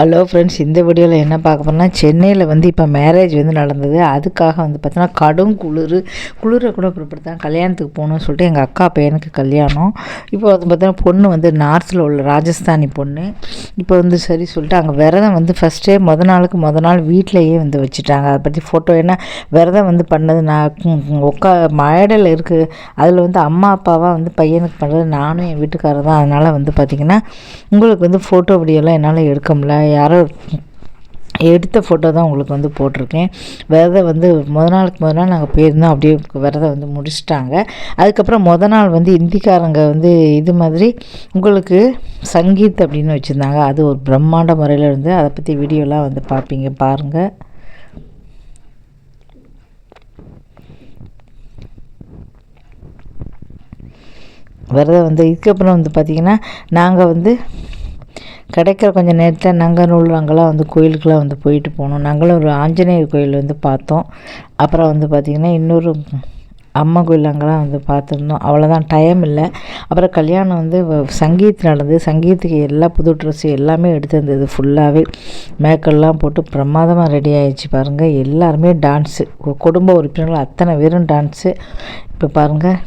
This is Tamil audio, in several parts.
ஹலோ ஃப்ரெண்ட்ஸ் இந்த வீடியோவில் என்ன பார்க்க போனால் சென்னையில் வந்து இப்போ மேரேஜ் வந்து நடந்தது. அதுக்காக வந்து பார்த்தோன்னா கடும் குளிர். குளிரை கூட பிற்படுத்தான் கல்யாணத்துக்கு போகணும்னு சொல்லிட்டு எங்கள் அக்கா பையனுக்கு கல்யாணம். இப்போ வந்து பார்த்தோன்னா பொண்ணு வந்து நார்த்தில் உள்ள ராஜஸ்தானி பொண்ணு. இப்போ வந்து சரி சொல்லிட்டு அங்கே விரதம் வந்து ஃபஸ்ட்டே முத நாளுக்கு முத நாள் வீட்டிலையே வந்து வச்சுட்டாங்க. அதை பற்றி ஃபோட்டோ ஏன்னா விரதம் வந்து பண்ணது நான் உட்கா மழையில் இருக்குது அதில் வந்து அம்மா அப்பாவாக வந்து பையனுக்கு பண்ணுறது நானும் என் வீட்டுக்காரர் தான். அதனால் வந்து பார்த்திங்கன்னா உங்களுக்கு வந்து ஃபோட்டோ வீடியோலாம் என்னால் எடுக்க முடியல. யாரோ எடுத்த ஃபோட்டோ தான் உங்களுக்கு வந்து போட்டிருக்கேன். விரதம் வந்து முத நாளுக்கு முத நாள் நாங்கள் போயிருந்தோம். அப்படியே விரதம் வந்து முடிச்சிட்டாங்க. அதுக்கப்புறம் முத நாள் வந்து இந்திக்காரங்க வந்து இது மாதிரி உங்களுக்கு சங்கீத் அப்படின்னு வச்சுருந்தாங்க. அது ஒரு பிரம்மாண்ட முறையில் இருந்து அதை பற்றி வீடியோலாம் வந்து பார்ப்பீங்க. பாருங்கள் விரதம் வந்து இதுக்கப்புறம் வந்து பார்த்திங்கன்னா நாங்கள் வந்து கிடைக்கிற கொஞ்சம் நேரத்தில் நங்கநூல் அங்கெல்லாம் வந்து கோயிலுக்கெலாம் வந்து போயிட்டு போனோம். நாங்களும் ஒரு ஆஞ்சநேயர் கோயில் வந்து பார்த்தோம். அப்புறம் வந்து பார்த்திங்கன்னா இன்னொரு அம்மா கோயில் அங்கெல்லாம் வந்து பார்த்துருந்தோம். அவ்வளோதான் டைம் இல்லை. அப்புறம் கல்யாணம் வந்து சங்கீத் நடந்தது. சங்கீத்துக்கு எல்லா புது ட்ரெஸ்ஸு எல்லாமே எடுத்திருந்தது ஃபுல்லாகவே மேக்கெல்லாம் போட்டு பிரமாதமாக ரெடி ஆகிடுச்சு பாருங்கள் எல்லாருமே டான்ஸு குடும்ப உறுப்பினர்கள் அத்தனை பேரும் டான்ஸு இப்போ பாருங்கள்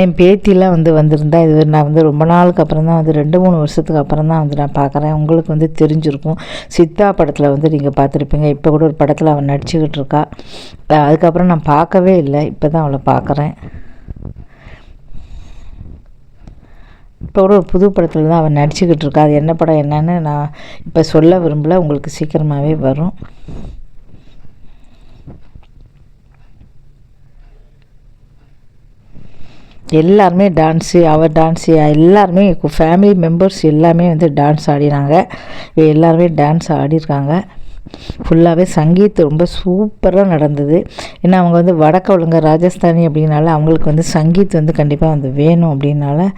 என் பேத்திலாம் வந்து வந்திருந்தா இது நான் வந்து ரொம்ப நாளுக்கு அப்புறம் தான் வந்து ரெண்டு மூணு வருஷத்துக்கு அப்புறம் தான் வந்து நான் பார்க்குறேன். உங்களுக்கு வந்து தெரிஞ்சிருக்கும். சித்தா படத்தில் வந்து நீங்கள் பார்த்துருப்பீங்க. இப்போ கூட ஒரு படத்தில் அவன் நடிச்சுக்கிட்டு இருக்கா. அதுக்கப்புறம் நான் பார்க்கவே இல்லை. இப்போ தான் அவளை பார்க்குறேன். இப்போ கூட ஒரு புது படத்தில் தான் அவன் நடிச்சுக்கிட்டு இருக்கா. அது என்ன படம் என்னன்னு நான் இப்போ சொல்ல விரும்பல. உங்களுக்கு சீக்கிரமாகவே வரும். எல்லாருமே டான்ஸு அவர் டான்ஸு எல்லாருமே ஃபேமிலி மெம்பர்ஸ் எல்லாமே வந்து டான்ஸ் ஆடினாங்க. எல்லாருமே டான்ஸ் ஆடிருக்காங்க. ஃபுல்லாகவே சங்கீத் ரொம்ப சூப்பராக நடந்தது. ஏன்னா அவங்க வந்து வடக்க ஒழுங்க ராஜஸ்தானி அப்படின்னால அவங்களுக்கு வந்து சங்கீத் வந்து கண்டிப்பாக வந்து வேணும் அப்படின்னால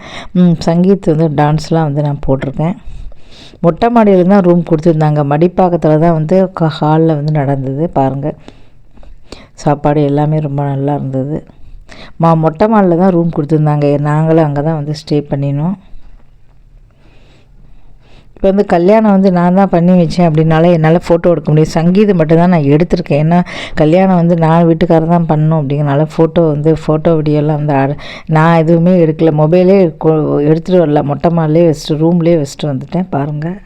சங்கீத் வந்து டான்ஸ்லாம் வந்து நான் போட்டிருக்கேன். மொட்டை மாடியில் தான் ரூம் கொடுத்துருந்தாங்க. மடிப்பாக்கத்தில் தான் வந்து ஹாலில் வந்து நடந்தது பாருங்கள் சாப்பாடு எல்லாமே ரொம்ப நல்லா இருந்தது. மா மொட்டை மாலில் தான் ரூம் கொடுத்துருந்தாங்க. நாங்களும் அங்கே தான் வந்து ஸ்டே பண்ணினோம். இப்போ வந்து கல்யாணம் வந்து நான் தான் பண்ணி வச்சேன் அப்படின்னால என்னால் ஃபோட்டோ எடுக்க முடியும். சங்கீதம் மட்டும்தான் நான் எடுத்திருக்கேன். ஏன்னா கல்யாணம் வந்து நான் வீட்டுக்காரர் தான் பண்ணணும் அப்படிங்கிறனால ஃபோட்டோ வந்து ஃபோட்டோ வீடியோலாம் வந்து நான் எதுவுமே எடுக்கல. மொபைலே எடுத்துகிட்டு வரல. மொட்டை மாலே வச்சுட்டு ரூம்லேயே வச்சுட்டு வந்துட்டேன். பாருங்கள்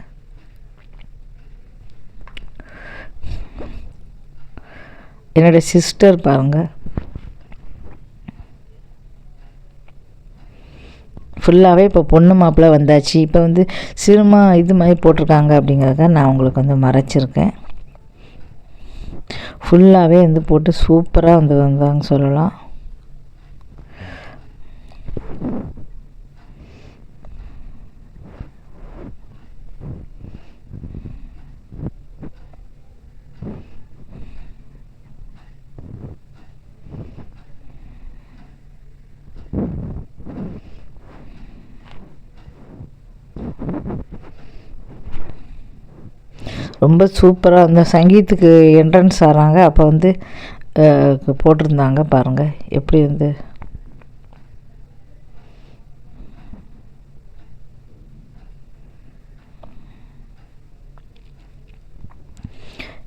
என்னோடய சிஸ்டர் பாருங்கள் ஃபுல்லாகவே இப்போ பொண்ணு மாப்பிள்ளை வந்தாச்சு. இப்போ வந்து சினிமா இது மாதிரி போட்டிருக்காங்க அப்படிங்கிறத நான் உங்களுக்கு வந்து மறைச்சிருக்கேன். ஃபுல்லாகவே வந்து போட்டு சூப்பராக வந்து வந்தாங்க சொல்லலாம். ரொம்ப சூப்பராக அந்த சங்கீத்துக்கு என்ட்ரன்ஸ் ஆகிறாங்க அப்போ வந்து போட்டிருந்தாங்க பாருங்கள் எப்படி வந்து?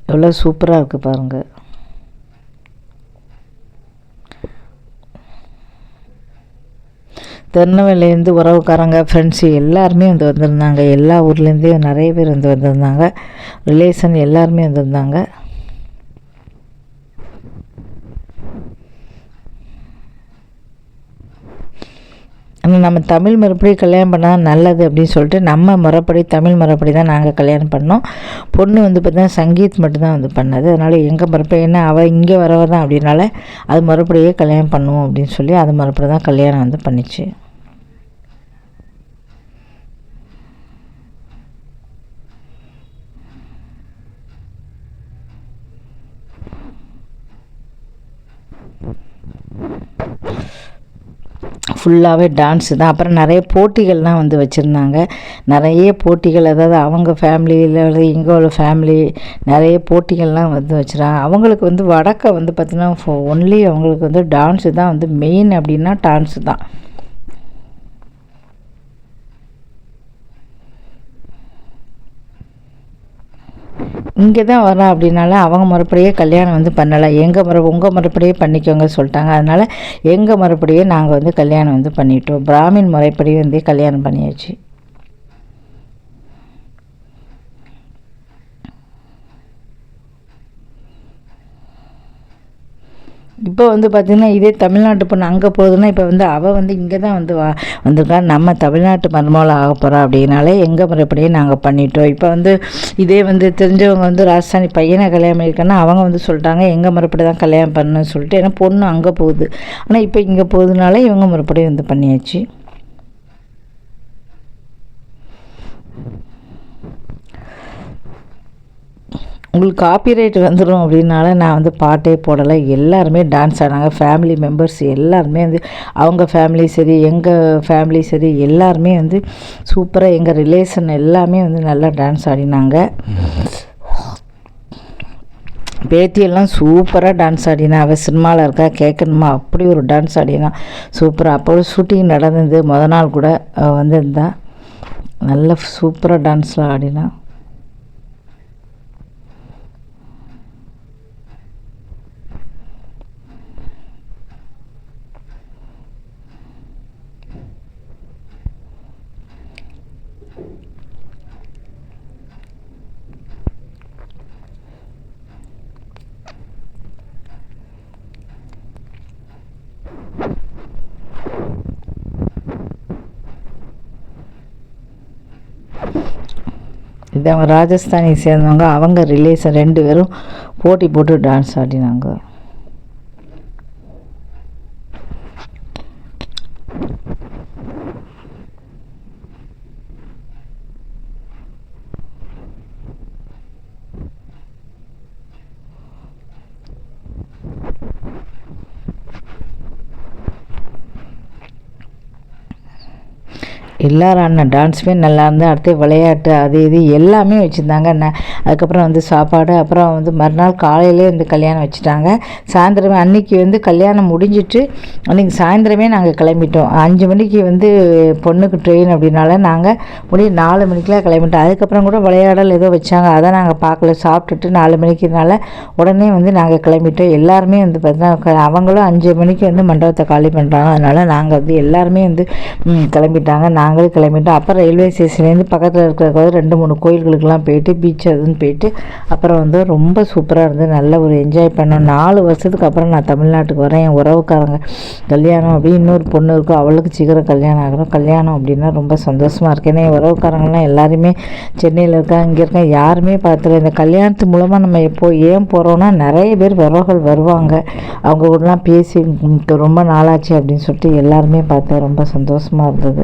எவ்வளோ சூப்பராக இருக்குது பாருங்கள் திருநெல்வேலியிலேருந்து உறவுக்காரங்க ஃப்ரெண்ட்ஸு எல்லாருமே வந்து வந்திருந்தாங்க. எல்லா ஊர்லேருந்தே நிறைய பேர் வந்து வந்திருந்தாங்க. ரிலேஷன் எல்லாருமே வந்திருந்தாங்க. ஆனால் நம்ம தமிழ் முறைப்படி கல்யாணம் பண்ணால் நல்லது அப்படின்னு சொல்லிட்டு நம்ம முறைப்படி தமிழ் முறைப்படி தான் நாங்கள் கல்யாணம் பண்ணோம். பொண்ணு வந்து பார்த்தீங்கன்னா சங்கீத் மட்டும்தான் வந்து பண்ணது. அதனால் எங்கள் முறைப்படி என்ன அவள் இங்கே வரவ தான் அப்படின்னால அது முறைப்படியே கல்யாணம் பண்ணுவோம் அப்படின்னு சொல்லி அது முறைப்படி தான் கல்யாணம் வந்து பண்ணிச்சு. ஃபுல்லாகவே டான்ஸு தான். அப்புறம் நிறைய போட்டிகள்லாம் வந்து வச்சுருந்தாங்க. நிறைய போட்டிகள் அதாவது அவங்க ஃபேமிலியில் இங்கே உள்ள ஃபேமிலி நிறைய போட்டிகள்லாம் வந்து வச்சுருக்காங்க அவங்களுக்கு வந்து வடக்கை வந்து பார்த்திங்கன்னா ஒன்லி அவங்களுக்கு வந்து டான்ஸு தான் வந்து மெயின் அப்படின்னா டான்ஸு தான். இங்கே தான் வரேன் அப்படின்னால அவங்க முறைப்படியே கல்யாணம் வந்து பண்ணலை. எங்கள் முறை உங்கள் முறைப்படியே பண்ணிக்கோங்க சொல்லிட்டாங்க. அதனால் எங்கள் முறைப்படியே நாங்கள் வந்து கல்யாணம் வந்து பண்ணிட்டோம். பிராமின் முறைப்படி வந்து கல்யாணம் பண்ணியாச்சு. இப்போ வந்து பார்த்திங்கன்னா இதே தமிழ்நாட்டு பொண்ணு அங்கே போகுதுன்னா இப்போ வந்து அவள் வந்து இங்கே தான் வந்து வா வந்திருக்கா நம்ம தமிழ்நாட்டு மருமகள் ஆக போகிறா அப்படின்னாலே எங்கள் முறைப்படியே நாங்கள் பண்ணிட்டோம். இப்போ வந்து இதே வந்து தெரிஞ்சவங்க வந்து ராஜஸ்தானி பையனை கல்யாணம் பண்ணியிருக்கேன்னா அவங்க வந்து சொல்லிட்டாங்க எங்கள் முறைப்படி தான் கல்யாணம் பண்ணணும்னு சொல்லிட்டு. ஏன்னா பொண்ணு அங்கே போகுது. ஆனால் இப்போ இங்கே போகுதுனால இவங்க முறைப்படி வந்து பண்ணியாச்சு. உங்களுக்கு காப்பிரைட் வந்துடும் அப்படின்னால நான் வந்து பாட்டே போடலை. எல்லாருமே டான்ஸ் ஆடினாங்க ஃபேமிலி மெம்பர்ஸ் எல்லாருமே வந்து அவங்க ஃபேமிலி சரி எங்கள் ஃபேமிலி சரி எல்லாருமே வந்து சூப்பராக எங்கள் ரிலேஷன் எல்லாமே வந்து நல்லா டான்ஸ் ஆடினாங்க. பேத்தியெல்லாம் சூப்பராக டான்ஸ் ஆடினா அவள் சினிமாவில் இருக்கா கேட்கணுமா? அப்படி ஒரு டான்ஸ் ஆடினா சூப்பராக அப்போ ஷூட்டிங் நடந்தது. முத நாள் கூட வந்திருந்தா. நல்ல சூப்பராக டான்ஸ்லாம் ஆடினா இது அவங்க ராஜஸ்தானி சேர்ந்தவங்க அவங்க ரிலேஷன் ரெண்டு பேரும் போட்டி போட்டு டான்ஸ் ஆடினாங்க. எல்லாரும் ஆடின டான்ஸுமே நல்லா இருந்து அடுத்து விளையாட்டு அது இது எல்லாமே வச்சுருந்தாங்க. ந அதுக்கப்புறம் வந்து சாப்பாடு. அப்புறம் வந்து மறுநாள் காலையிலே வந்து கல்யாணம் வச்சுட்டாங்க. சாயந்தரமே அன்றைக்கி வந்து கல்யாணம் முடிஞ்சிட்டு அன்றைக்கி சாயந்தரமே நாங்கள் கிளம்பிட்டோம். அஞ்சு மணிக்கு வந்து பொண்ணுக்கு ட்ரெயின் அப்படின்னால நாங்கள் முடிய நாலு மணிக்கெலாம் கிளம்பிட்டோம். அதுக்கப்புறம் கூட விளையாடல் ஏதோ வச்சாங்க. அதை நாங்கள் பார்க்கல. சாப்பிட்டுட்டு நாலு மணிக்குனால உடனே வந்து நாங்கள் கிளம்பிட்டோம். எல்லாருமே வந்து பார்த்தீங்கன்னா அவங்களும் அஞ்சு மணிக்கு வந்து மண்டபத்தை காலி பண்ணுறாங்க அதனால் நாங்கள் வந்து எல்லாருமே வந்து கிளம்பிட்டாங்க. நாங்களும் கிளம்பிட்டோம். அப்புறம் ரயில்வே ஸ்டேஷன்லேருந்து பக்கத்தில் இருக்கிற ரெண்டு மூணு கோயில்களுக்கெல்லாம் போயிட்டு பீச் அதுன்னு போயிட்டு அப்புறம் வந்து ரொம்ப சூப்பராக இருந்து நல்ல ஒரு என்ஜாய் பண்ணோம். நாலு வருஷத்துக்கு அப்புறம் நான் தமிழ்நாட்டுக்கு வரேன். என் உறவுக்காரங்க கல்யாணம் அப்படி இன்னொரு பொண்ணு இருக்கும் அவளுக்கு சீக்கிரம் கல்யாணம் ஆகணும். கல்யாணம் அப்படின்னா ரொம்ப சந்தோஷமாக இருக்கு. ஏன்னா என் உறவுக்காரங்களாம் எல்லாருமே சென்னையில் இருக்கா இங்கே இருக்கா யாருமே பார்த்துல இந்த கல்யாணத்து மூலமாக நம்ம எப்போ ஏன் போகிறோன்னா நிறைய பேர் உறவுகள் வருவாங்க. அவங்க கூடலாம் பேசி ரொம்ப நாளாச்சு அப்படின்னு சொல்லிட்டு எல்லாருமே பார்த்தேன் ரொம்ப சந்தோஷமாக இருந்தது.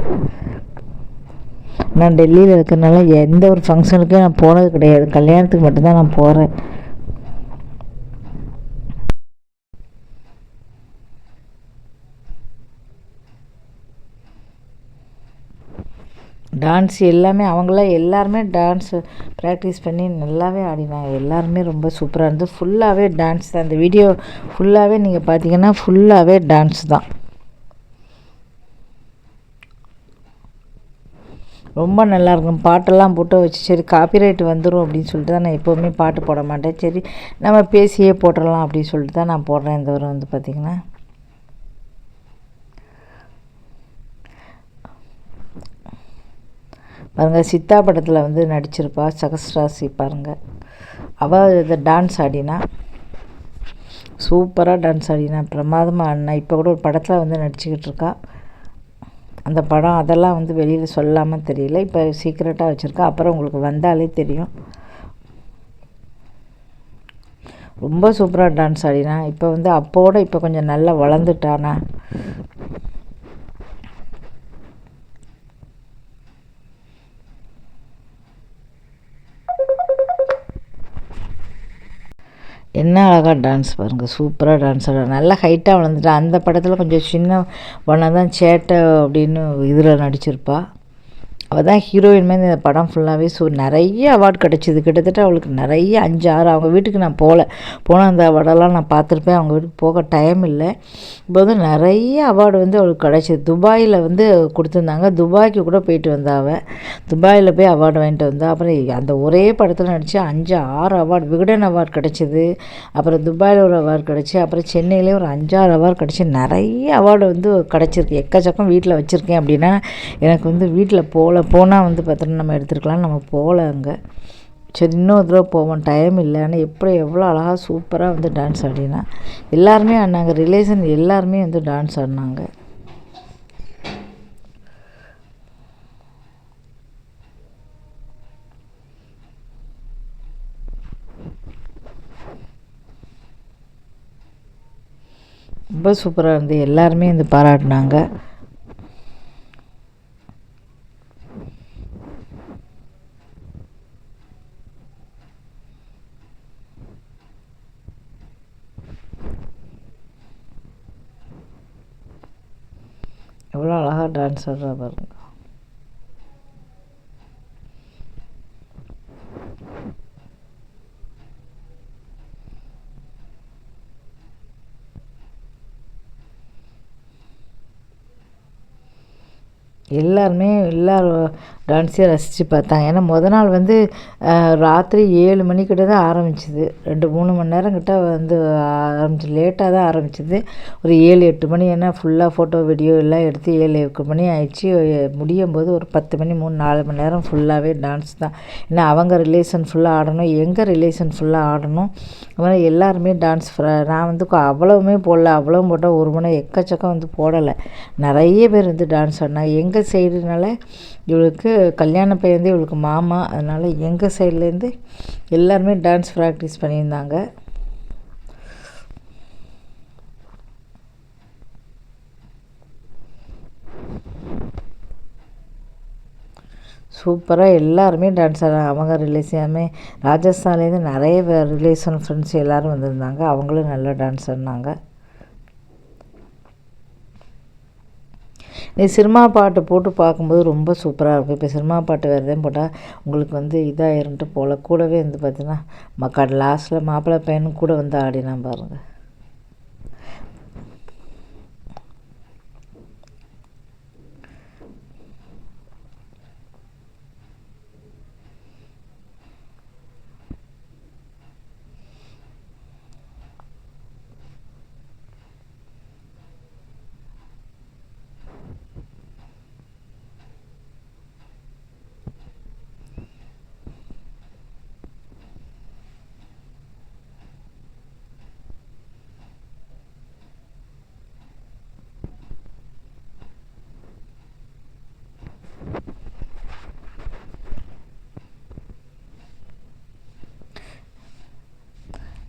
நான் டெல்லியில் இருக்கிறனால எந்த ஒரு ஃபங்க்ஷனுக்கும் நான் போனது கிடையாது. கல்யாணத்துக்கு மட்டும்தான் நான் போகிறேன் டான்ஸ் எல்லாமே அவங்களாம் எல்லாருமே டான்ஸ் ப்ராக்டிஸ் பண்ணி நல்லாவே ஆடினாங்க. எல்லாருமே ரொம்ப சூப்பராக இருந்தது ஃபுல்லாகவே டான்ஸ் தான். இந்த வீடியோ ஃபுல்லாகவே நீங்கள் பார்த்தீங்கன்னா ஃபுல்லாகவே டான்ஸ் தான். ரொம்ப நல்லாயிருக்கும். பாட்டெல்லாம் போட்டு வச்சு சரி காப்பிரைட் வந்துடும் அப்படின்னு சொல்லிட்டு தான் நான் எப்போவுமே பாட்டு போட மாட்டேன். சரி நம்ம பேசியே போட்டுடலாம் அப்படின்னு சொல்லிட்டு தான் நான் போடுறேன் இந்த வரும் வந்து பார்த்திங்கன்னா. பாருங்கள் சித்தா படத்தில் வந்து நடிச்சிருப்பா சகஸ்ராசி பாருங்கள் அவள் இதை டான்ஸ் ஆடினா. சூப்பராக டான்ஸ் ஆடினா. பிரமாதமாக ஆடினா. இப்போ கூட ஒரு படத்தில் வந்து நடிச்சுக்கிட்டு இருக்கா. அந்த படம் அதெல்லாம் வந்து வெளியில் சொல்லாமல் தெரியல. இப்போ சீக்ரெட்டாக வச்சுருக்கேன் அப்புறம் உங்களுக்கு வந்தாலே தெரியும். ரொம்ப சூப்பராக டான்ஸ் ஆடினா. இப்போ வந்து அப்போட இப்போ கொஞ்சம் நல்லா வளர்ந்துட்டானா? என்ன அழகாக டான்ஸ் பாருங்கள் சூப்பராக டான்ஸ் ஆட நல்லா ஹைட்டாக வளர்ந்துட்டா. அந்த படத்தில் கொஞ்சம் சின்ன ஒன்றா தான் சேட்டை அப்படின்னு இதில் நடிச்சிருப்பாள் அவள் தான் ஹீரோயின் மாதிரி இந்த படம் ஃபுல்லாகவே ஸோ நிறைய அவார்டு கிடச்சிது. கிட்டத்தட்ட அவளுக்கு நிறைய அஞ்சு ஆறு அவங்க வீட்டுக்கு நான் போகல போனால் அந்த அவார்டெல்லாம் நான் பார்த்துருப்பேன். அவங்க வீட்டுக்கு போக டைம் இல்லை. இப்போ வந்து நிறைய அவார்டு வந்து அவளுக்கு கிடச்சிது. துபாயில் வந்து கொடுத்துருந்தாங்க. துபாய்க்கு கூட போயிட்டு வந்தா அவள் துபாயில் போய் அவார்டு வாங்கிட்டு வந்தா. அப்புறம் அந்த ஒரே படத்தில் நடித்து அஞ்சு ஆறு அவார்டு விகடன் அவார்டு கிடச்சிது. அப்புறம் துபாயில் ஒரு அவார்டு கிடச்சி அப்புறம் சென்னையிலே ஒரு அஞ்சாறு அவார்டு கிடச்சி. நிறைய அவார்டு வந்து கிடச்சிருக்கு. எக்கச்சக்கம் வீட்டில் வச்சுருக்கேன் அப்படின்னா எனக்கு வந்து வீட்டில் போகல போனால் வந்து பார்த்தோன்னா நம்ம எடுத்துருக்கலாம். நம்ம போகல அங்கே. சரி இன்னொரு தடவை போவோம். டைம் இல்லை. ஆனால் எப்படி எவ்வளோ அழகாக சூப்பராக வந்து டான்ஸ் ஆடினா. எல்லாருமே ஆடினாங்க. ரிலேஷன் எல்லாருமே வந்து டான்ஸ் ஆடினாங்க. ரொம்ப சூப்பராக இருந்து எல்லாருமே வந்து பாராட்டினாங்க. எவ்வளோ அழகாக டான்ஸ் ஆடுறா பாருங்க. எல்லாருமே எல்லாரும் டான்ஸையும் ரசித்து பார்த்தாங்க. ஏன்னா முத நாள் வந்து ராத்திரி ஏழு மணிக்கிட்ட தான் ஆரம்பிச்சிது. ரெண்டு மூணு மணி நேரம் கிட்ட வந்து ஆரம்பிச்சு லேட்டாக தான் ஆரம்பிச்சிது. ஒரு ஏழு எட்டு மணி ஏன்னா ஃபுல்லாக ஃபோட்டோ வீடியோ எல்லாம் எடுத்து ஏழு எட்டு மணி ஆயிடுச்சு. முடியும் போது ஒரு பத்து மணி மூணு நாலு மணி நேரம் ஃபுல்லாகவே டான்ஸ் தான். ஏன்னா அவங்க ரிலேஷன் ஃபுல்லாக ஆடணும் எங்கள் ரிலேஷன் ஃபுல்லாக ஆடணும். அதனால் எல்லாருமே டான்ஸ் நான் வந்து அவ்வளவுமே போடல. அவ்வளோ போட்டால் ஒரு மணி எக்கச்சக்கம் வந்து போடலை. நிறைய பேர் வந்து டான்ஸ் ஆடினாங்க. எங்கள் சைடுனால இவளுக்கு கல்யாண பையன் வந்து இவளுக்கு மாமா. அதனால் எங்கள் சைட்லேருந்து எல்லாருமே டான்ஸ் ப்ராக்டிஸ் பண்ணியிருந்தாங்க. சூப்பராக எல்லாருமே டான்ஸ் ஆடுறாங்க அவங்க ரிலேஷனுமே ராஜஸ்தான்லேருந்து நிறைய ரிலேஷன் ஃப்ரெண்ட்ஸ் எல்லோரும் வந்திருந்தாங்க. அவங்களும் நல்லா டான்ஸ் ஆடினாங்க. நீ சினிமா பாட்டு போட்டு பார்க்கும்போது ரொம்ப சூப்பராக இருக்கும். இப்போ சினிமா பாட்டு வேறு எதுவும் போட்டால் உங்களுக்கு வந்து இதாகிருன்ட்டு போல். கூடவே வந்து பார்த்தீங்கன்னா மக்கள் லாஸ்ட்டில் மாப்பிள்ளை பையனும் கூட வந்து ஆடினா பாருங்கள்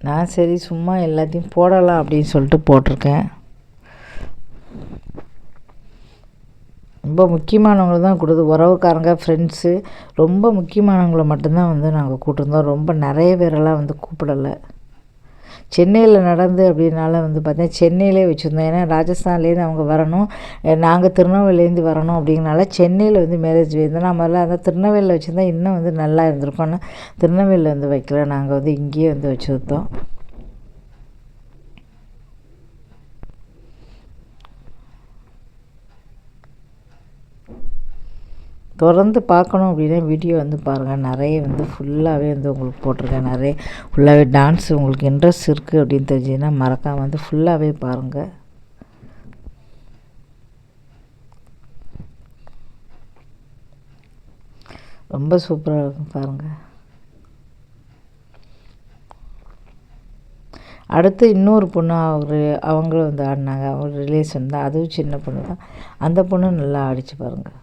நான் சரி சும்மா எல்லாத்தையும் போடலாம் அப்படின்னு சொல்லிட்டு போட்டிருக்கேன். ரொம்ப முக்கியமானவங்களை தான் கொடுத்து உறவுக்காரங்க ஃப்ரெண்ட்ஸு ரொம்ப முக்கியமானவங்களை மட்டும்தான் வந்து நாங்கள் கூப்பிட்டுருந்தோம் ரொம்ப நிறைய பேரெல்லாம் வந்து கூப்பிடலை. சென்னையில் நடந்து அப்படின்னால வந்து பார்த்தீங்கன்னா சென்னையிலே வச்சுருந்தோம். ஏன்னா ராஜஸ்தான்லேருந்து அவங்க வரணும். நாங்கள் திருநெல்வேலியிலேருந்து வரணும் அப்படிங்கனால சென்னையில் வந்து மேரேஜ் வைந்தோம் நம்ம எல்லாம் அந்த திருநெல்வேலியில் வச்சுருந்தா இன்னும் வந்து நல்லா இருந்திருக்கோன்னு திருநெல்வேலியில் வந்து வைக்கல. நாங்கள் வந்து இங்கேயே வந்து வச்சுருந்தோம். தொடர்ந்து பார்க்கணும் அப்படின்னா வீடியோ வந்து பாருங்கள் நிறைய வந்து ஃபுல்லாகவே வந்து உங்களுக்கு போட்டிருக்கேன். நிறைய ஃபுல்லாகவே டான்ஸ் உங்களுக்கு இன்ட்ரெஸ்ட் இருக்குது அப்படின்னு தெரிஞ்சுன்னா மறக்காமல் வந்து ஃபுல்லாகவே பாருங்கள் ரொம்ப சூப்பராக இருக்கும் பாருங்கள் அடுத்து இன்னொரு பொண்ணு அவர் அவங்களும் வந்து ஆடினாங்க. அவங்க ரிலேஷன் தான். அதுவும் சின்ன பொண்ணு தான். அந்த பொண்ணு நல்லா ஆடிச்சு பாருங்கள்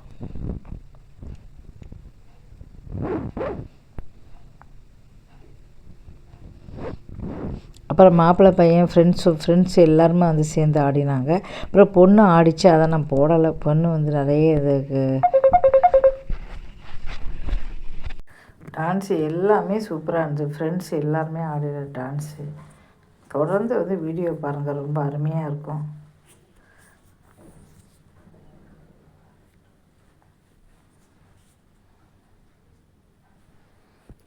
அப்புறம் மாப்பிள்ளை பையன் ஃப்ரெண்ட்ஸு ஃப்ரெண்ட்ஸ் எல்லாருமே வந்து சேர்ந்து ஆடினாங்க. அப்புறம் பொண்ணு ஆடிச்சு அதை நான் போடலை. பொண்ணு வந்து நிறைய இதுக்கு டான்ஸு எல்லாமே சூப்பராக இருந்துச்சு. ஃப்ரெண்ட்ஸ் எல்லாருமே ஆடின டான்ஸு தொடர்ந்து வந்து வீடியோ பாருங்கள் ரொம்ப அருமையாக இருக்கும்.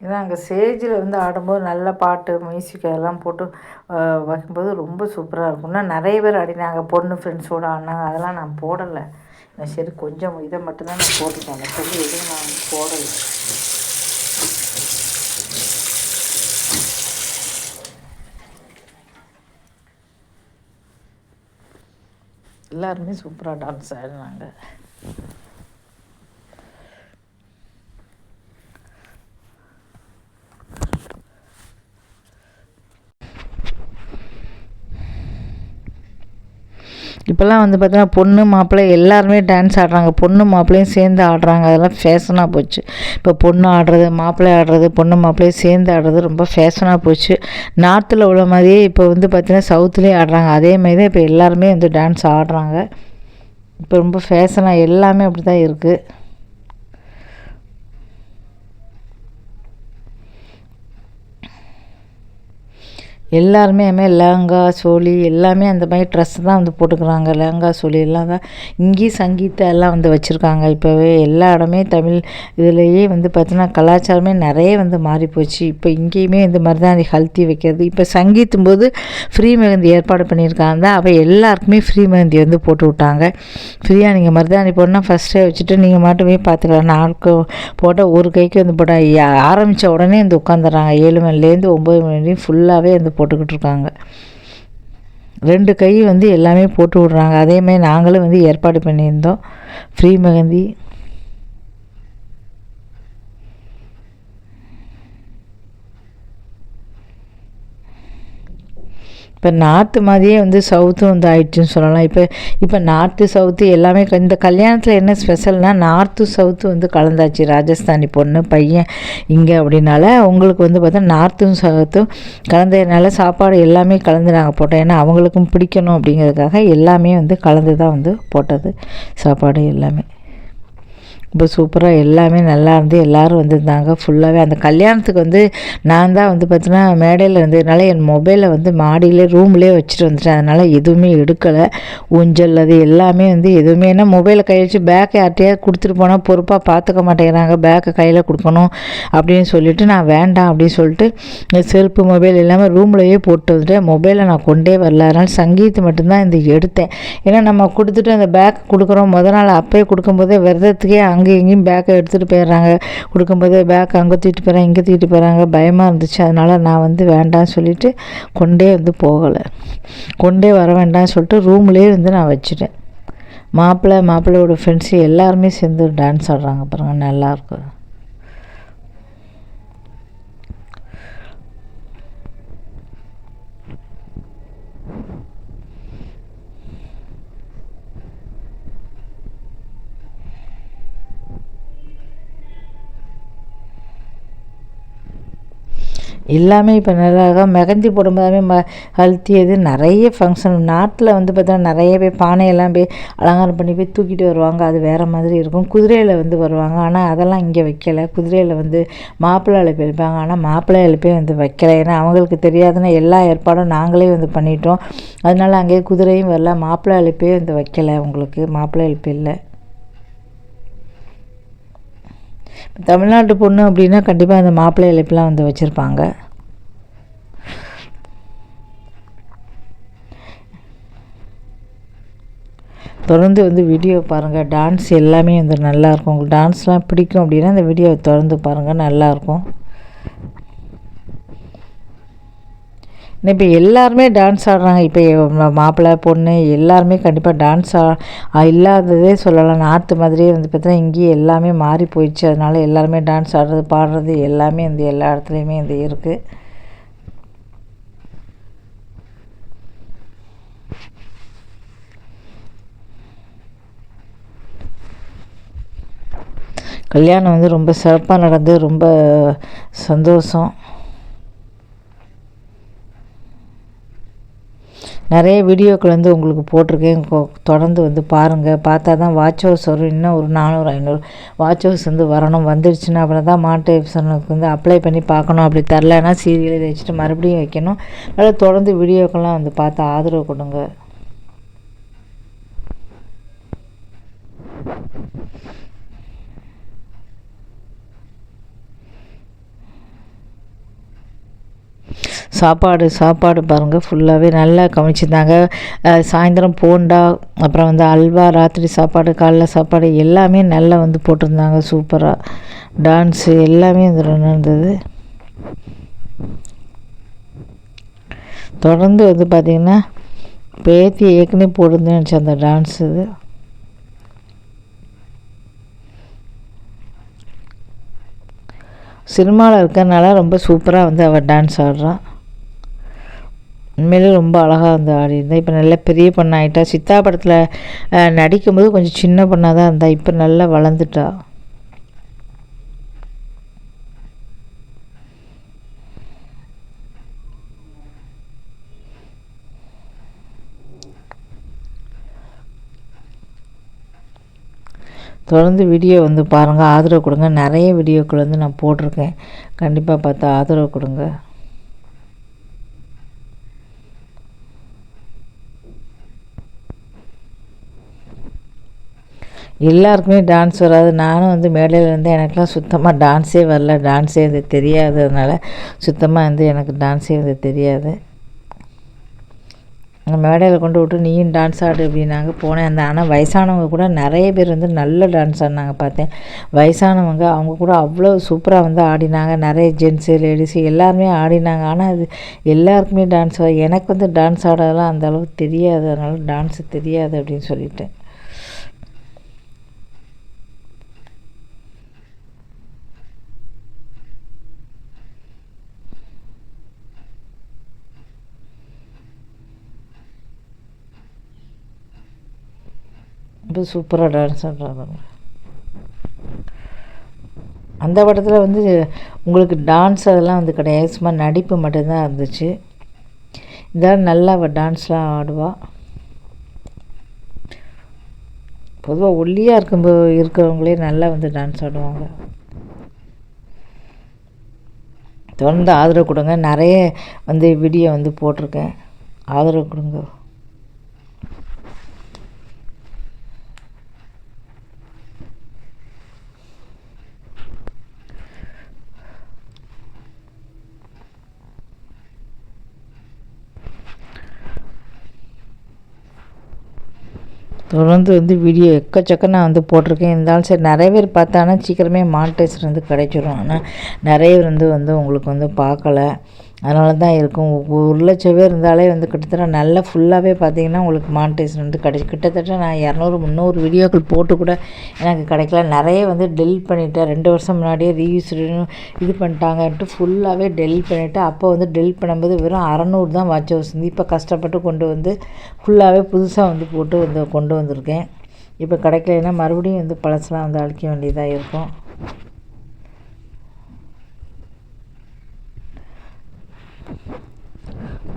ஏன்னா அங்கே ஸ்டேஜில் வந்து ஆடும்போது நல்ல பாட்டு மியூசிக் எல்லாம் போட்டு வைக்கும்போது ரொம்ப சூப்பராக இருக்கும்னா நிறைய பேர் ஆடினாங்க பொண்ணு ஃப்ரெண்ட்ஸோடு ஆடினாங்க அதெல்லாம் நான் போடலை. நான் சரி கொஞ்சம் இதை மட்டும்தான் நான் போட்டுட்டேன். மற்றபடி எதுவும் நான் போடலை. எல்லாருமே சூப்பராக டான்ஸ் ஆடினாங்க. இப்போல்லாம் வந்து பார்த்தீங்கன்னா பொண்ணு மாப்பிள்ளை எல்லாருமே டான்ஸ் ஆடுறாங்க. பொண்ணு மாப்பிள்ளையும் சேர்ந்து ஆடுறாங்க. அதெல்லாம் ஃபேஷனாக போச்சு. இப்போ பொண்ணு ஆடுறது மாப்பிள்ளை ஆடுறது பொண்ணு மாப்பிள்ளையும் சேர்ந்து ஆடுறது ரொம்ப ஃபேஷனாக போச்சு. நார்த்தில் உள்ள மாதிரியே இப்போ வந்து பார்த்திங்கன்னா சவுத்துலேயும் ஆடுறாங்க. அதே மாதிரி தான் இப்போ எல்லாருமே வந்து டான்ஸ் ஆடுறாங்க. இப்போ ரொம்ப ஃபேஷனாக எல்லாமே அப்படி தான் இருக்குது எல்லாருமே அதுமாதிரி லேங்கா சோழி எல்லாமே அந்த மாதிரி ட்ரெஸ் தான் வந்து போட்டுக்கிறாங்க. லேங்கா சோழி எல்லாம் தான் இங்கேயும் சங்கீதம் எல்லாம் வந்து வச்சுருக்காங்க. இப்போவே எல்லா இடமே தமிழ் இதுலேயே வந்து பார்த்தீங்கன்னா கலாச்சாரமே நிறைய வந்து மாறி போச்சு. இப்போ இங்கேயுமே இந்த மாதிரி தான் ஹல்த்தி வைக்கிறது. இப்போ சங்கீத்தும் போது ஃப்ரீ மெகந்தி ஏற்பாடு பண்ணியிருக்காங்க. அவள் எல்லாருக்குமே ஃப்ரீ மெகந்தி வந்து போட்டு விட்டாங்க. ஃப்ரீயாக நீங்கள் மருதாணி போடணும் ஃபஸ்ட்டே வச்சுட்டு நீங்கள் மட்டுமே பார்த்துக்கலாம். நாளுக்கு போட்டால் ஒரு கைக்கு வந்து போட்டால் ஆரம்பித்த உடனே வந்து உட்காந்துறாங்க ஏழு மணிலேருந்து ஒம்பது மணி வரையும் ஃபுல்லாகவே வந்து போட்டு போட்டுக்கிட்டு இருக்காங்க ரெண்டு கை வந்து எல்லாமே போட்டு விட்றாங்க. அதேமாதிரி நாங்களும் வந்து ஏற்பாடு பண்ணியிருந்தோம். ஃப்ரீ மெகந்தி இப்போ நார்த்து மாதிரியே வந்து சவுத்தும் வந்து ஆயிடுச்சுன்னு சொல்லலாம். இப்போ இப்போ நார்த்து சவுத்து எல்லாமே இந்த கல்யாணத்தில் என்ன ஸ்பெஷல்னால் நார்த்து சவுத்து வந்து கலந்தாச்சு. ராஜஸ்தானி பொண்ணு பையன் இங்கே அப்படின்னால உங்களுக்கு வந்து பார்த்தா நார்த்தும் சவுத்தும் கலந்ததுனால சாப்பாடு எல்லாமே கலந்து நாங்கள் போட்டோம். ஏன்னா அவங்களுக்கும் பிடிக்கணும் அப்படிங்கிறதுக்காக எல்லாமே வந்து கலந்து தான் வந்து போட்டது சாப்பாடு எல்லாமே. ரொம்ப சூப்பராக எல்லாமே நல்லா இருந்து எல்லோரும் வந்திருந்தாங்க. ஃபுல்லாகவே அந்த கல்யாணத்துக்கு வந்து நான் தான் வந்து பார்த்தீங்கன்னா மேடையில் இருந்ததுனால என் மொபைலை வந்து மாடியிலே ரூம்லேயே வச்சுட்டு வந்துட்டேன். அதனால் எதுவுமே எடுக்கலை. ஊஞ்சல் அது எல்லாமே வந்து எதுவுமே என்ன மொபைலை கை வச்சு பேக்கை யார்ட்டையாவது கொடுத்துட்டு போனால் பொறுப்பாக பார்த்துக்க மாட்டேங்கிறாங்க. பேக்கை கையில் கொடுக்கணும் அப்படின்னு சொல்லிவிட்டு நான் வேண்டாம் அப்படின்னு சொல்லிட்டு செருப்பு மொபைல் இல்லாமல் ரூம்லேயே போட்டு வந்துட்டேன். மொபைலை நான் கொண்டே வரல. அதனால் சங்கீத் மட்டும்தான் இந்த எடுத்தேன். ஏன்னா நம்ம கொடுத்துட்டு அந்த பேக் கொடுக்குறோம். முத நாள் அப்போயே கொடுக்கும்போதே விரதத்துக்கே அங்கே அங்கே எங்கேயும் பேக்கை எடுத்துகிட்டு போயிடுறாங்க. கொடுக்கும்போது பேக் அங்கே தூக்கிட்டு போகிறாங்க இங்கே தூக்கிட்டு போகிறாங்க பயமாக இருந்துச்சு. அதனால் நான் வந்து வேண்டாம்னு சொல்லிவிட்டு கொண்டே வந்து போகலை. கொண்டே வர வேண்டாம்னு சொல்லிட்டு ரூம்லேயே வந்து நான் வச்சுட்டேன். மாப்பிள்ளை மாப்பிள்ளையோட ஃப்ரெண்ட்ஸு எல்லாருமே சேர்ந்து டான்ஸ் ஆடுறாங்க பாருங்கள் நல்லாயிருக்கும் எல்லாமே இப்போ நல்லா மெகந்தி போடும்போதாமே ம ஹெல்த்தி இது. நிறைய ஃபங்க்ஷன் நாட்டில் வந்து பார்த்தா நிறைய போய் பானையெல்லாம் போய் அலங்காரம் பண்ணி போய் தூக்கிட்டு வருவாங்க. அது வேறு மாதிரி இருக்கும். குதிரையில் வந்து வருவாங்க. ஆனால் அதெல்லாம் இங்கே வைக்கலை. குதிரையில் வந்து மாப்பிள்ளை அழைப்பு வைப்பாங்க ஆனால் மாப்பிள்ளை அழைப்பே வந்து வைக்கலை. ஏன்னா அவங்களுக்கு தெரியாதுன்னா எல்லா ஏற்பாடும் நாங்களே வந்து பண்ணிட்டோம். அதனால அங்கேயே குதிரையும் வரல. மாப்பிள்ளை அழைப்பே வந்து வைக்கலை. அவங்களுக்கு மாப்பிள்ளை அழைப்பு இல்லை. தமிழ்நாட்டு பொண்ணு அப்படின்னா கண்டிப்பாக அந்த மாப்பிள்ளை இழைப்பெலாம் வந்து வச்சுருப்பாங்க. தொடர்ந்து வந்து வீடியோ பாருங்கள் டான்ஸ் எல்லாமே வந்து நல்லாயிருக்கும் உங்களுக்கு டான்ஸ்லாம் பிடிக்கும் அப்படின்னா இந்த வீடியோவை தொடர்ந்து பாருங்கள் நல்லாயிருக்கும் இப்போ எல்லாருமே டான்ஸ் ஆடுறாங்க. இப்போ மாப்பிள்ளை பொண்ணு எல்லாருமே கண்டிப்பாக டான்ஸ் ஆ இல்லாததே சொல்லலாம். நார்த்து மாதிரியே வந்து பார்த்தீங்கன்னா இங்கேயும் எல்லாமே மாறி போயிடுச்சு. அதனால எல்லாருமே டான்ஸ் ஆடுறது பாடுறது எல்லாமே இந்த எல்லா இடத்துலையுமே இந்த இருக்குது கல்யாணம் வந்து ரொம்ப சிறப்பாக நடந்து ரொம்ப சந்தோஷம். நிறைய வீடியோக்கள் வந்து உங்களுக்கு போட்டிருக்கேன் தொடர்ந்து வந்து பாருங்கள் பார்த்தா தான் வாட்ச் ஹவுஸ் வரும். இன்னும் ஒரு நானூறு ஐநூறு வாட்ச் ஹவுஸ் வந்து வரணும். வந்துடுச்சுன்னா அப்புறம் தான் மாட்டு எப்சனுக்கு வந்து அப்ளை பண்ணி பார்க்கணும். அப்படி தரலன்னா சீரியல் வச்சுட்டு மறுபடியும் வைக்கணும். அதனால் தொடர்ந்து வீடியோக்கெல்லாம் வந்து பார்த்து ஆதரவு கொடுங்க. சாப்பாடு சாப்பாடு பாருங்கள் ஃபுல்லாகவே நல்லா கவனிச்சிருந்தாங்க. சாயந்தரம் போண்டா அப்புறம் வந்து அல்வா ராத்திரி சாப்பாடு காலைல சாப்பாடு எல்லாமே நல்லா வந்து போட்டிருந்தாங்க சூப்பராக டான்ஸு எல்லாமே இதில் நடந்தது தொடர்ந்து வந்து பார்த்திங்கன்னா பேத்தி ஏற்கனவே போட்டிருந்தேன்னு நினச்ச அந்த டான்ஸ் இது. சினிமாவில் இருக்கிறனால ரொம்ப சூப்பராக வந்து அவள் டான்ஸ் ஆடுறான் உண்மையிலே ரொம்ப அழகாக வந்து ஆடிருந்தா இப்போ நல்ல பெரிய பொண்ணாயிட்டா. சித்தா படத்தில் நடிக்கும்போது கொஞ்சம் சின்ன பொண்ணாக தான் இருந்தா. இப்போ நல்லா வளர்ந்துட்டா. தொடர்ந்து வீடியோ வந்து பாருங்கள் ஆதரவு கொடுங்க. நிறைய வீடியோக்கள் வந்து நான் போட்டிருக்கேன். கண்டிப்பாக பார்த்து ஆதரவு கொடுங்க. எல்லாருக்குமே டான்ஸ் வராது. நானும் வந்து மேடையில் இருந்து எனக்குலாம் சுத்தமாக டான்ஸே வரல. டான்ஸே வந்து தெரியாது அதனால் சுத்தமாக வந்து எனக்கு டான்ஸே வந்து தெரியாது. மேடையில் கொண்டு விட்டு நீயும் டான்ஸ் ஆடு அப்படின்னாங்க. போனேன். அந்த ஆனால் வயசானவங்க கூட நிறைய பேர் வந்து நல்ல டான்ஸ் ஆடினாங்க பார்த்தேன். வயசானவங்க அவங்க கூட அவ்வளோ சூப்பராக வந்து ஆடினாங்க. நிறைய ஜென்ஸு லேடிஸு எல்லாருமே ஆடினாங்க. ஆனால் அது எல்லாருக்குமே டான்ஸ் எனக்கு வந்து டான்ஸ் ஆடலாம் அந்த அளவுக்கு தெரியாது. அதனால் டான்ஸு தெரியாது அப்படின்னு சொல்லிட்டேன். ரொம்ப சூப்பராக டான்ஸ் ஆடுறாங்க அந்த படத்தில் வந்து உங்களுக்கு டான்ஸ் அதெல்லாம் வந்து கிடையாது. சும்மா நடிப்பு மட்டும்தான் இருந்துச்சு. இதால் நல்லா அவள் டான்ஸ்லாம் ஆடுவாள் பொதுவாக ஒல்லியாக இருக்கும்போது இருக்கிறவங்களே நல்லா வந்து டான்ஸ் ஆடுவாங்க. தொடர்ந்து ஆதரவு கொடுங்க. நிறைய வந்து வீடியோ வந்து போட்டிருக்கேன். ஆதரவு கொடுங்க. தொடர்ந்து வந்து வீடியோ எக்கச்சக்க நான் வந்து போட்டிருக்கேன். இருந்தாலும் சரி நிறைய பேர் பார்த்தானா சீக்கிரமே மானிட்டைசர் வந்து கிடைச்சிரும். ஆனால் நிறைய பேர் வந்து வந்து உங்களுக்கு வந்து பார்க்கல. அதனால தான் இருக்கும். ஒரு லட்சம் பேர் இருந்தாலே வந்து கிட்டத்தட்ட நல்லா ஃபுல்லாகவே பார்த்தீங்கன்னா உங்களுக்கு மானிட்டைசர் வந்து கிடைச்சி கிட்டத்தட்ட நான் இரநூறு முந்நூறு வீடியோக்கள் போட்டு கூட எனக்கு கிடைக்கல. நிறைய வந்து டெலிட் பண்ணிவிட்டேன் ரெண்டு வருஷம் முன்னாடியே ரீயூஸ் இது பண்ணிட்டாங்கன்ட்டு ஃபுல்லாகவே டெலிட் பண்ணிவிட்டு அப்போ வந்து டெலிட் பண்ணும்போது வெறும் அறநூறு தான் வாட்ச் ஹவர்ஸ் இப்போ கஷ்டப்பட்டு கொண்டு வந்து ஃபுல்லாகவே புதுசாக வந்து போட்டு வந்து கொண்டு வந்திருக்கேன். இப்போ கிடைக்கலன்னா மறுபடியும் வந்து பழசெலாம் வந்து அழிக்க வேண்டியதாக இருக்கும்.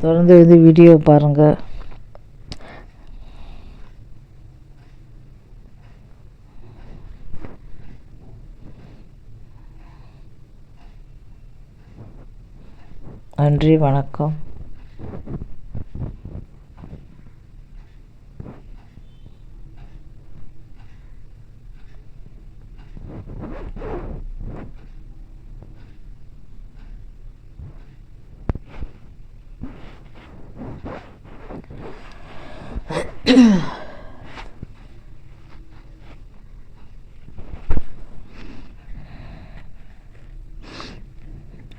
தொடர்ந்து வந்து வீடியோ பாருங்கள் நன்றி வணக்கம்.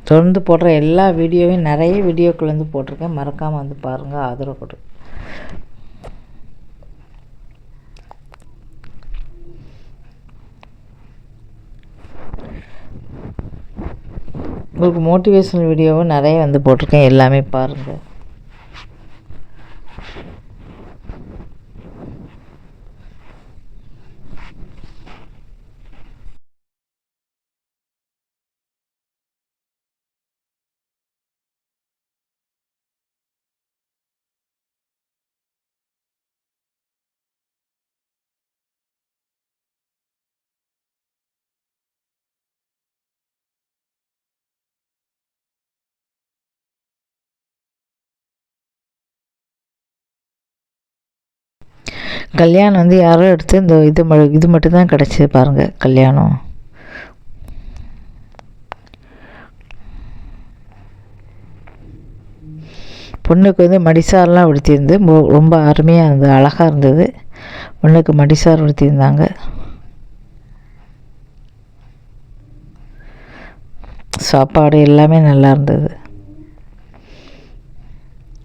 தொடர்ந்து போடுற எல்லா வீடியோவையும் நிறைய வீடியோக்கள் வந்து போட்டிருக்கேன். மறக்காமல் வந்து பாருங்கள் ஆதரவு கொடு. உங்களுக்கு மோட்டிவேஷனல் வீடியோவும் நிறைய வந்து போட்டிருக்கேன். எல்லாமே பாருங்கள் கல்யாணம் வந்து யாரோ எடுத்து இந்த இது ம இது மட்டும்தான் கிடச்சிது பாருங்கள் கல்யாணம். பொண்ணுக்கு வந்து மடிசாரெலாம் உடுத்தியிருந்து ரொம்ப அருமையாக இருந்தது அழகாக இருந்தது. பொண்ணுக்கு மடிசார் உடுத்தியிருந்தாங்க. சாப்பாடு எல்லாமே நல்லா இருந்தது.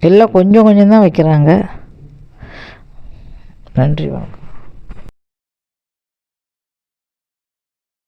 எல்லாம் கொஞ்சம் கொஞ்சம் தான் வைக்கிறாங்க. நன்றி வணக்கம்.